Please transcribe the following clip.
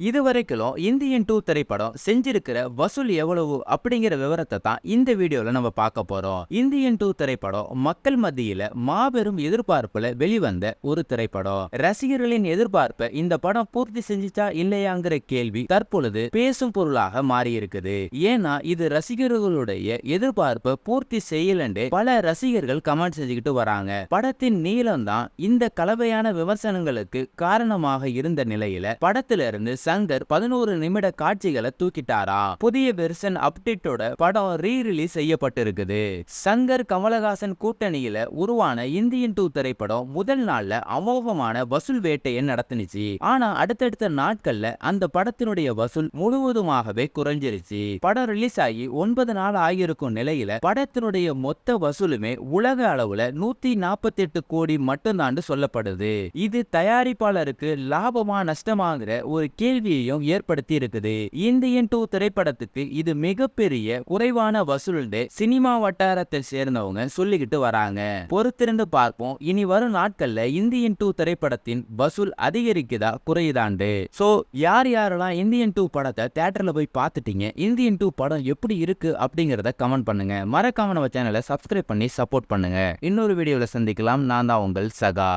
இதுவரைக்கும் Indian two திரைப்படம் செஞ்சிருக்கிற வசூல் எவ்வளவு அப்படிங்கிற விவரத்தை தான் இந்த வீடியோல நம்ம பார்க்க போறோம். இந்தியன் டூ திரைப்படம் மக்கள் மத்தியில மாபெரும் எதிர்பார்ப்புல வெளிவந்த ஒரு திரைப்படம். ரசிகர்களின் எதிர்பார்ப்பை இந்த படம் பூர்த்தி செஞ்சுச்சா இல்லையாங்கிற கேள்வி தற்பொழுது பேசும் பொருளாக மாறி இருக்குது ஏன்னா இது ரசிகர்களுடைய எதிர்பார்ப்பை பூர்த்தி செய்யலன்னு பல ரசிகர்கள் கமெண்ட் செஞ்சுக்கிட்டு வராங்க. படத்தின் நீளம் தான் இந்த கலவையான விமர்சனங்களுக்கு காரணமாக இருந்த நிலையில படத்துல இருந்து சங்கர் பதினோரு நிமிட காட்சிகளை தூக்கிட்டாரா? புதிய வெர்சன் அப்டேட்டோட படம் ரீ ரிலீஸ் செய்யப்பட்டிருக்குது. சங்கர் கமலஹாசன் கூட்டணியில உருவான இந்தியன் டூ திரைப்படம் முதல் நாள்ல அமோகமான வசூல் வேட்டையை நடத்துனுச்சு. ஆனா அடுத்தடுத்த நாட்கள்ல அந்த படத்தினுடைய வசூல் முழுவதுமாகவே குறைஞ்சிருச்சு. படம் ரிலீஸ் ஆகி ஒன்பது நாள் ஆகியிருக்கும் நிலையில படத்தினுடைய மொத்த வசூலுமே உலக அளவுல நூத்தி நாற்பத்தி எட்டு கோடி மட்டும்தான் சொல்லப்படுது. இது தயாரிப்பாளருக்கு லாபமா நஷ்டமாங்கிற ஒரு கேள்வியையும் ஏற்படுத்தி இருக்குது இந்தியன் டூ திரைப்படத்துக்கு இது மிகப்பெரிய குறைவான வசூல்னு சினிமா வட்டாரத்தை சேர்ந்தவங்க சொல்லிக்கிட்டு வராங்க. பொறுத்திருந்து பார்ப்போம். இனி வரும் நாட்கள்ல இந்தியன் டூ திரைப்படத்தின் வசூல் அதிகரிக்குதா குறையுதாண்டு சோ யார் யாரெல்லாம் இந்தியன் டூ படத்தை தியேட்டர்ல போய் பார்த்துட்டீங்க? இந்தியன் டூ படம் எப்படி இருக்கு அப்படிங்கறத கமெண்ட் பண்ணுங்க. மறக்காம நம்ம சேனலை சப்ஸ்கிரைப் பண்ணி சப்போர்ட் பண்ணுங்க. இன்னொரு வீடியோல சந்திக்கலாம். நான் தான் உங்கள் சகா.